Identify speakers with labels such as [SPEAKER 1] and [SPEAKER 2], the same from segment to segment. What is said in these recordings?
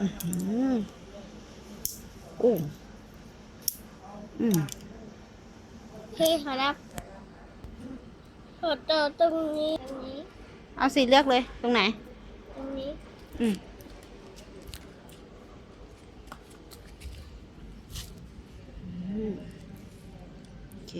[SPEAKER 1] อื้อหือโอ้อืม
[SPEAKER 2] เฮ้ขอรับขอต่อตรงนี้ตรงนี้
[SPEAKER 1] เอาสีเลือกเลย ตรงไหน
[SPEAKER 2] ตรงนี้
[SPEAKER 1] อืมอืมโอเค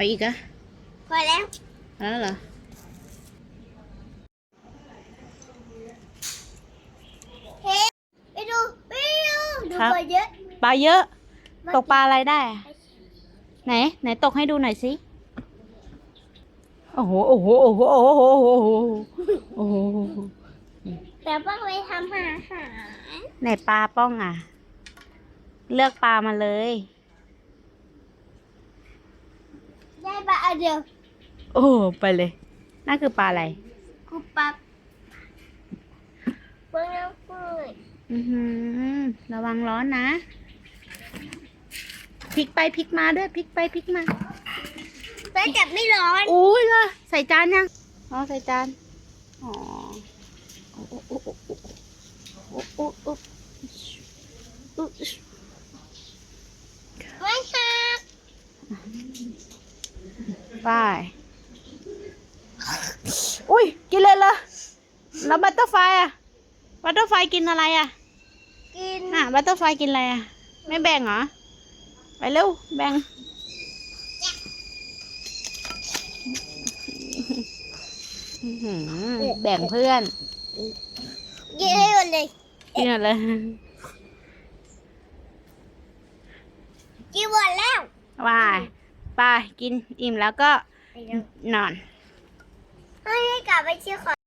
[SPEAKER 1] เอาอีกอะ
[SPEAKER 2] พอแล้ว
[SPEAKER 1] เอาแล้วเหรอ
[SPEAKER 2] เฮ้ไปดูไปดูดู
[SPEAKER 1] ครับ
[SPEAKER 2] ไปเยอะ
[SPEAKER 1] ปลาเยอะ ตกปลาอะไรได้อะไหน ไหนตกให้ดูหน่อยสิโอ้โหโอ้โหโอ้โหโอ้โหโอ้โหโอ้โห
[SPEAKER 2] แต่ต้องไปทำอาหาร
[SPEAKER 1] ไหนปลาป้องอะ เลือกปลามาเลย
[SPEAKER 2] ได้ปลาเดียว
[SPEAKER 1] โอ้ไปเลย นั่นคือปลาอะไร
[SPEAKER 2] คือปลาปลาน้ำ
[SPEAKER 1] ปืดอือือระวังร้อนนะพลิกไปพลิกมาด้วยพลิกไปพลิกมา
[SPEAKER 2] ไล้จับไม่ร้อน
[SPEAKER 1] อุ้ยละใส่จานยังอ๋อใส่จานอ๋ออ้โอ้โอ้ออ้อ ไป อุ้ย กินเลยเหรอแล้วบัตเตอร์ไฟอะ บัตเตอร์ไฟกินอะไรอะ
[SPEAKER 2] กิน
[SPEAKER 1] อะ บัตเตอร์ไฟกินอะไรอะ ไม่แบ่งเหรอ ไปเร็ว แบ่งอื้อหือแบ่งเพื่อน
[SPEAKER 2] กินให้หมดเลย
[SPEAKER 1] กินหมดเลย
[SPEAKER 2] กินหมดแล้ว
[SPEAKER 1] วาย ไปกินอิ่มแล้วก็
[SPEAKER 2] ไปแล้ว
[SPEAKER 1] นอน
[SPEAKER 2] ให้กลับไปชื่อขอ